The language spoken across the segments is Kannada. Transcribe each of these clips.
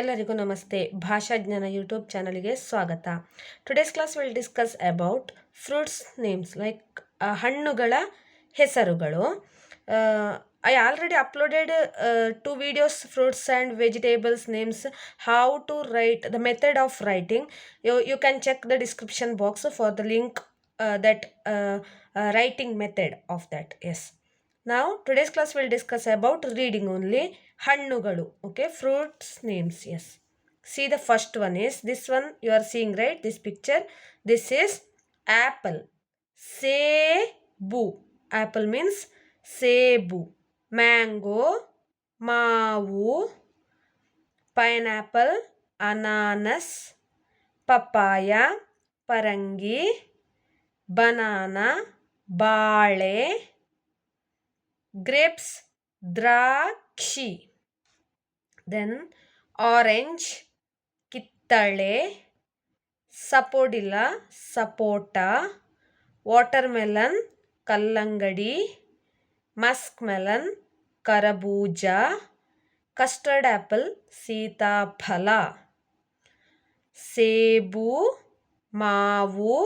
ಎಲ್ಲರಿಗೂ ನಮಸ್ತೆ. ಭಾಷಾಜ್ಞಾನ ಯೂಟ್ಯೂಬ್ ಚಾನಲ್ಗೆ ಸ್ವಾಗತ. Today's class will discuss about fruits names like ಹಣ್ಣುಗಳ ಹೆಸರುಗಳು. I already uploaded two videos fruits and vegetables names how to write the method of writing you you can check the description box for the link that writing method of that yes ನಾವು today's class will discuss about reading only ಹಣ್ಣುಗಳು okay fruits names yes see the first one is this one you are seeing right this picture this is apple ಸೇಬು ಆ್ಯಪಲ್ ಮೀನ್ಸ್ ಸೇಬು ಮ್ಯಾಂಗೋ ಮಾವು ಪೈನಾಪಲ್ ಅನಾನಸ್ ಪಪ್ಪಾಯ ಪರಂಗಿ ಬನಾನ ಬಾಳೆ ಗ್ರೇಪ್ಸ್ ದ್ರಾಕ್ಷಿ. ದೆನ್ ಆರೆಂಜ್ ಕಿತ್ತಳೆ, ಸಪೋಡಿಲ, ಸಪೋಟ ವಾಟರ್ಮೆಲನ್ ಕಲ್ಲಂಗಡಿ ಮಸ್ಕ್ ಮೆಲನ್ ಕರಬೂಜ ಕಸ್ಟರ್ಡ್ ಆ್ಯಪಲ್ ಸೀತಾಫಲ. ಸೇಬು, ಮಾವು,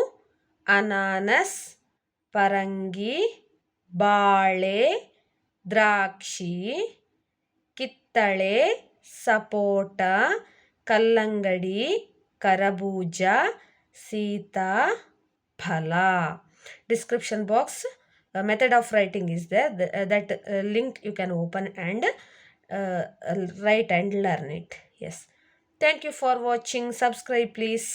ಅನಾನಸ್, ಪರಂಗಿ, ಬಾಳೆ ದ್ರಾಕ್ಷಿ ಕಿತ್ತಳೆ ಸಪೋಟ ಕಲ್ಲಂಗಡಿ ಕರಬೂಜ ಸೀತಾಫಲ description box uh, method of writing is there the, uh, that uh, link you can open and uh, write and learn it yes thank you for watching subscribe please